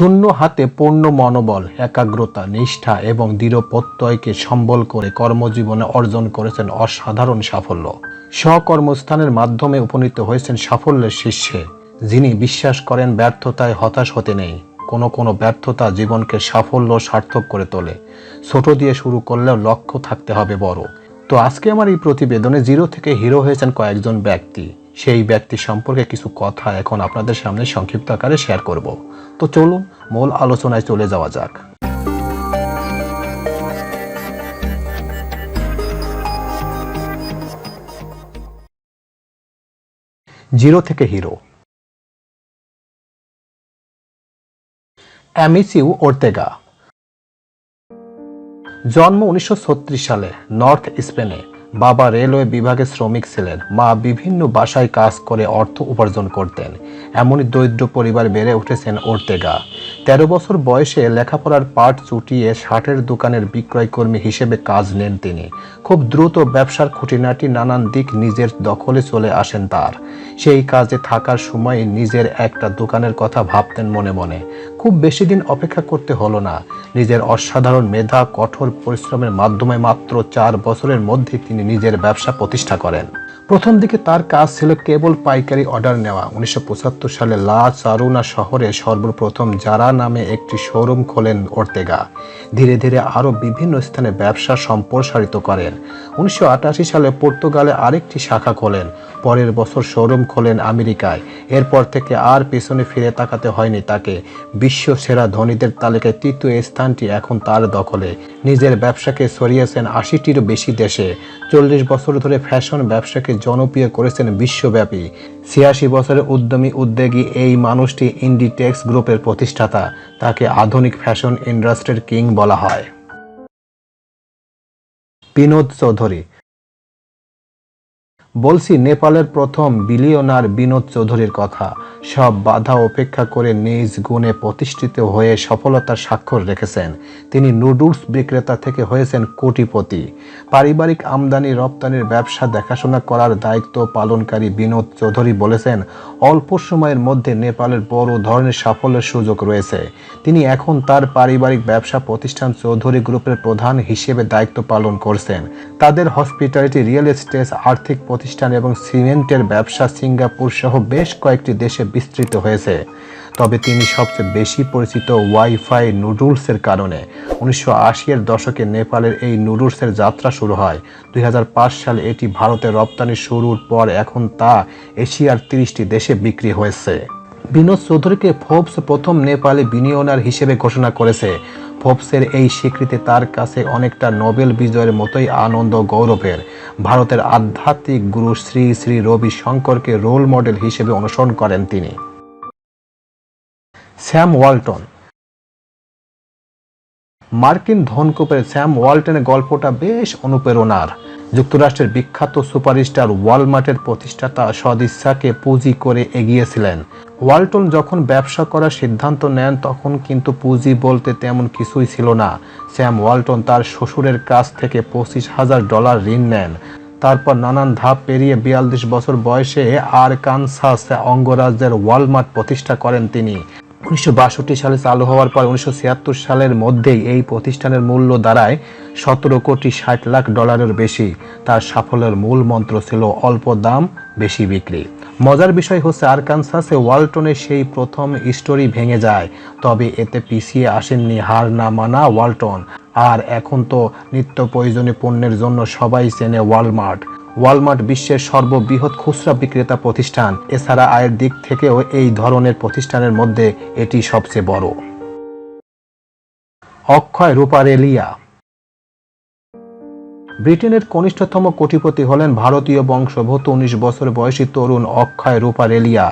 শূন্য হাতে পূর্ণ মনোবল, একাগ্রতা, নিষ্ঠা এবং দৃঢ় প্রত্যয়কে সম্বল করে কর্মজীবনে অর্জন করেছেন অসাধারণ সাফল্য। স্বকর্মস্থানের মাধ্যমে উপনীত হয়েছেন সাফল্যের শীর্ষে, যিনি বিশ্বাস করেন ব্যর্থতায় হতাশ হতে নেই। কোনো কোনো ব্যর্থতা জীবনকে সাফল্য সার্থক করে তোলে। ছোট দিয়ে শুরু করলেও লক্ষ্য থাকতে হবে বড়। তো আজকে আমার এই প্রতিবেদনে জিরো থেকে হিরো হয়েছেন কয়েকজন ব্যক্তি। সেই ব্যক্তি সম্পর্কে কিছু কথা এখন আপনাদের সামনে সংক্ষিপ্ত আকারে শেয়ার করব। তো চলুন, মূল আলোচনায় চলে যাওয়া যাক। জিরো থেকে হিরো। অ্যামিসিউ ওর্তেগা। জন্ম উনিশশো ছত্রিশ সালে, নর্থ স্পেনে। বাবা রেলওয়ে বিভাগে শ্রমিক ছিলেন। মা বিভিন্ন বাসায় কাজ করে অর্থ উপার্জন করতেন। এমনই দরিদ্র পরিবার বেড়ে উঠেছেন ওর্তেগা। তেরো বছর বয়সে লেখাপড়ার পাঠ চুটিয়ে শার্টের দোকানের বিক্রয়কর্মী হিসেবে কাজ নেন তিনি। খুব দ্রুত ব্যবসার খুঁটিনাটি নানান দিক নিজের দখলে চলে আসেন তার। সেই কাজে থাকার সময় নিজের একটা দোকানের কথা ভাবতেন মনে মনে। খুব বেশি দিন অপেক্ষা করতে হলো না। নিজের অসাধারণ মেধা, কঠোর পরিশ্রমের মাধ্যমে মাত্র চার বছরের মধ্যে তিনি নিজের ব্যবসা প্রতিষ্ঠা করেন। প্রথম দিকে তার কাজ ছিল কেবল পাইকারি অর্ডার নেওয়া। উনিশশো পঁচাত্তর সালে লা চারুনা শহরে সর্বপ্রথম জারা নামে একটি শোরুম খোলেন ওর্তেগা। ধীরে ধীরে আরও বিভিন্ন স্থানে ব্যবসা সম্প্রসারিত করেন। উনিশশো আটাশি সালে পর্তুগালে আরেকটি শাখা খোলেন। পরের বছর শোরুম খোলেন আমেরিকায়। এরপর থেকে আর পেছনে ফিরে তাকাতে হয়নি তাকে। বিশ্ব সেরা ধনীদের তালিকায় তৃতীয় স্থানটি এখন তার দখলে। নিজের ব্যবসাকে সরিয়েছেন আশিটিরও বেশি দেশে। চল্লিশ বছর ধরে ফ্যাশন ব্যবসাকে জনপ্রিয় করেছেন বিশ্বব্যাপী। ছিয়াশি বছরের উদ্যমী উদ্যোগী এই মানুষটি ইন্ডিটেক্স গ্রুপের প্রতিষ্ঠাতা। তাকে আধুনিক ফ্যাশন ইন্ডাস্ট্রির কিং বলা হয়। বিনোদ চৌধুরী বলছি, নেপালের প্রথম বিলিয়নার বিনোদ চৌধুরীর কথা। সব বাধা উপেক্ষা করে নিজ গুণে প্রতিষ্ঠিত হয়ে সফলতার স্বাক্ষর রেখেছেন। তিনি নুডলস বিক্রেতা থেকে হয়েছেন কোটিপতি। পারিবারিক আমদানি রপ্তানির ব্যবসা দেখাশোনা করার দায়িত্ব পালনকারী বিনোদ চৌধুরী বলেছেন, অল্প সময়ের মধ্যে নেপালের বড় ধরনের সাফল্যের সুযোগ রয়েছে। তিনি এখন তার পারিবারিক ব্যবসা প্রতিষ্ঠান চৌধুরী গ্রুপের প্রধান হিসেবে দায়িত্ব পালন করছেন। তাদের হসপিটালিটি রিয়েল এস্টেট আর্থিক প্রতিষ্ঠান এবং সিমেন্টের ব্যবসা সিঙ্গাপুর সহ বেশ কয়েকটি দেশে বিস্তৃত হয়েছে। তবে তিনি সবচেয়ে বেশি পরিচিত ওয়াইফাই নুডলসের কারণে। উনিশশো এর দশকে নেপালের এই নুডলসের যাত্রা শুরু হয়। দুই হাজার পাঁচ সালে এটি ভারতে রপ্তানি শুরুর পর এখন তা এশিয়ার তিরিশটি দেশে বিক্রি হয়েছে। বিনোদ চৌধুরীকে ফোর্বস প্রথম নেপালি বিনিয়োনার হিসেবে ঘোষণা করেছে। ফোর্বসের এই স্বীকৃতি তার কাছে অনেকটা নোবেল বিজয়ের মতোই আনন্দ গৌরবের। ভারতের আধ্যাত্মিক গুরু শ্রী শ্রী রবি শঙ্করকে রোল মডেল হিসেবে অনুসরণ করেন তিনি। স্যাম ওয়ালটন মার্কিন ধনকুপের স্যাম ওয়ালটনের গল্পটা বেশ অনুপ্রেরণার। যুক্তরাষ্ট্রের বিখ্যাত সুপারস্টার ওয়ালমার্টের প্রতিষ্ঠাতা সদিচ্ছাকে পুঁজি করে এগিয়েছিলেন। ওয়ালটন যখন ব্যবসা করার সিদ্ধান্ত নেন, তখন কিন্তু পুঁজি বলতে তেমন কিছুই ছিল না। স্যাম ওয়ালটন তার শ্বশুরের কাছ থেকে পঁচিশ হাজার ডলার ঋণ নেন। তারপর নানান ধাপ পেরিয়ে বিয়াল্লিশ বছর বয়সে আর কানসাস অঙ্গরাজ্যের ওয়ালমার্ট প্রতিষ্ঠা করেন তিনি। উনিশশো বাষট্টি সালে চালু হওয়ার পর উনিশশো সালের মধ্যেই এই প্রতিষ্ঠানের মূল্য দাঁড়ায় সতেরো কোটি ষাট লাখ ডলারের বেশি। তার সাফল্যের মূল মন্ত্র ছিল অল্প দাম, বেশি বিক্রি। মজার বিষয় হচ্ছে আরকানসাসে ওয়ালটনের সেই প্রথম স্টোরি ভেঙে যায়। তবে এতে পিছিয়ে আসেননি হার না মানা ওয়ালটন। আর এখন তো নিত্য প্রয়োজনীয় পণ্যের জন্য সবাই চেনে ওয়ালমার্ট। ওয়ালমার্ট বিশ্বের সর্ববৃহৎ খুচরা বিক্রেতা প্রতিষ্ঠান। এছাড়া আয়ের দিক থেকেও এই ধরনের প্রতিষ্ঠানের মধ্যে এটি সবচেয়ে বড়। অক্ষয় রূপারেলিয়া ব্রিটেনের কনিষ্ঠতম কোটিপতি হলেন ভারতীয় বংশোদ্ভূত উনিশ বছর বয়সী তরুণ অক্ষয় রূপারেলিয়া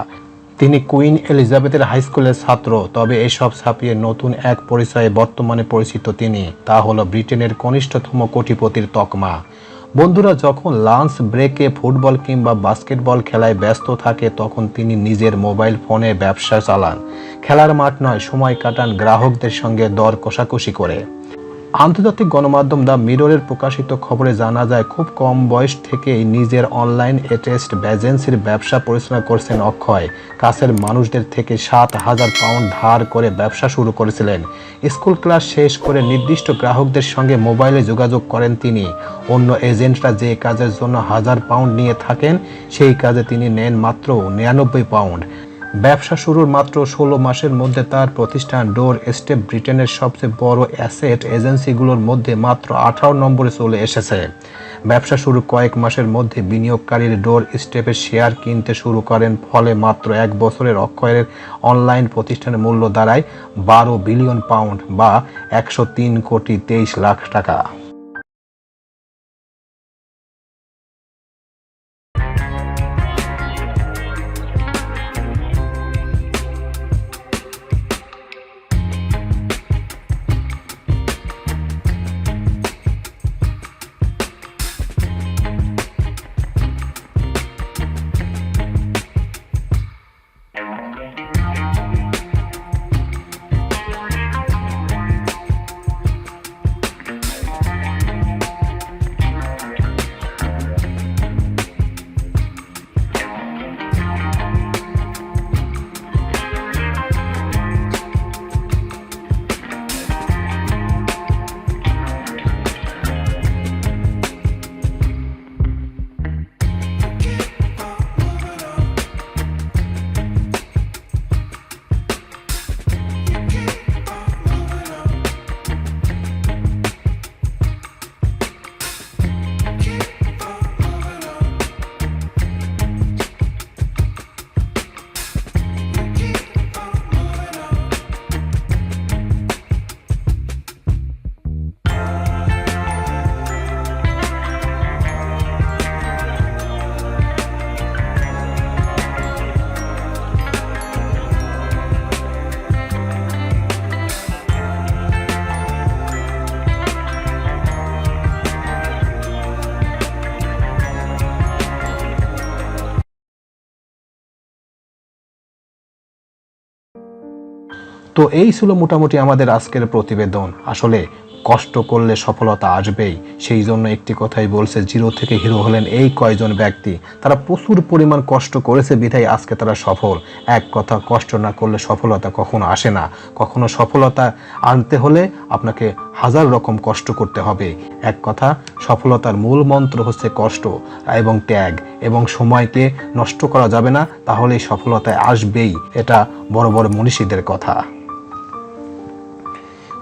তিনি কুইন এলিজাবেথের হাই স্কুলের ছাত্র, তবে এসব ছাপিয়ে নতুন এক পরিচয়ে বর্তমানে পরিচিত তিনি। তা হল ব্রিটেনের কনিষ্ঠতম কোটিপতির তকমা। বন্ধুরা, যখন লাঞ্চ ব্রেকে ফুটবল কিংবা বাস্কেটবল খেলায় ব্যস্ত থাকে, তখন তিনি নিজের মোবাইল ফোনে ব্যবসা চালান। খেলার মাঠ নয়, সময় কাটান গ্রাহকদের সঙ্গে দর কষাকষি করে। আন্তর্জাতিক গণমাধ্যম দ্য মিররের প্রকাশিত খবরে জানা যায়, খুব কম বয়স থেকেই নিজের অনলাইন এটেস্ট এজেন্সির ব্যবসা পরিচালনা করছেন অক্ষয়। কাছের মানুষদের থেকে সাত হাজার পাউন্ড ধার করে ব্যবসা শুরু করেছিলেন। স্কুল ক্লাস শেষ করে নির্দিষ্ট গ্রাহকদের সঙ্গে মোবাইলে যোগাযোগ করেন তিনি। অন্য এজেন্টরা যে কাজের জন্য হাজার পাউন্ড নিয়ে থাকেন, সেই কাজে তিনি নেন মাত্র নিরানব্বই পাউন্ড। ব্যবসা শুরুর মাত্র ষোলো মাসের মধ্যে তার প্রতিষ্ঠান ডোর স্টেপ ব্রিটেনের সবচেয়ে বড় অ্যাসেট এজেন্সিগুলোর মধ্যে মাত্র আঠারো নম্বরে চলে এসেছে। ব্যবসা শুরু কয়েক মাসের মধ্যে বিনিয়োগকারীর ডোর স্টেপের শেয়ার কিনতে শুরু করেন, ফলে মাত্র এক বছরের অক্ষয়ের অনলাইন প্রতিষ্ঠানের মূল্য দাঁড়ায় বারো বিলিয়ন পাউন্ড বা একশো তিন কোটি তেইশ লাখ টাকা। তো এই ছিল মোটামুটি আমাদের আজকের প্রতিবেদন। আসলে কষ্ট করলে সফলতা আসবেই। সেই জন্য একটি কথাই বলছে, জিরো থেকে হিরো হলেন এই কয়জন ব্যক্তি। তারা প্রচুর পরিমাণ কষ্ট করেছে, বিধায় আজকে তারা সফল। এক কথা, কষ্ট না করলে সফলতা কখনো আসে না। কখনো সফলতা আনতে হলে আপনাকে হাজার রকম কষ্ট করতে হবে। এক কথা, সফলতার মূল মন্ত্র হচ্ছে কষ্ট এবং ত্যাগ। এবং সময়কে নষ্ট করা যাবে না, তাহলেই সফলতায় আসবেই। এটা বড় বড় মনীষীদের কথা।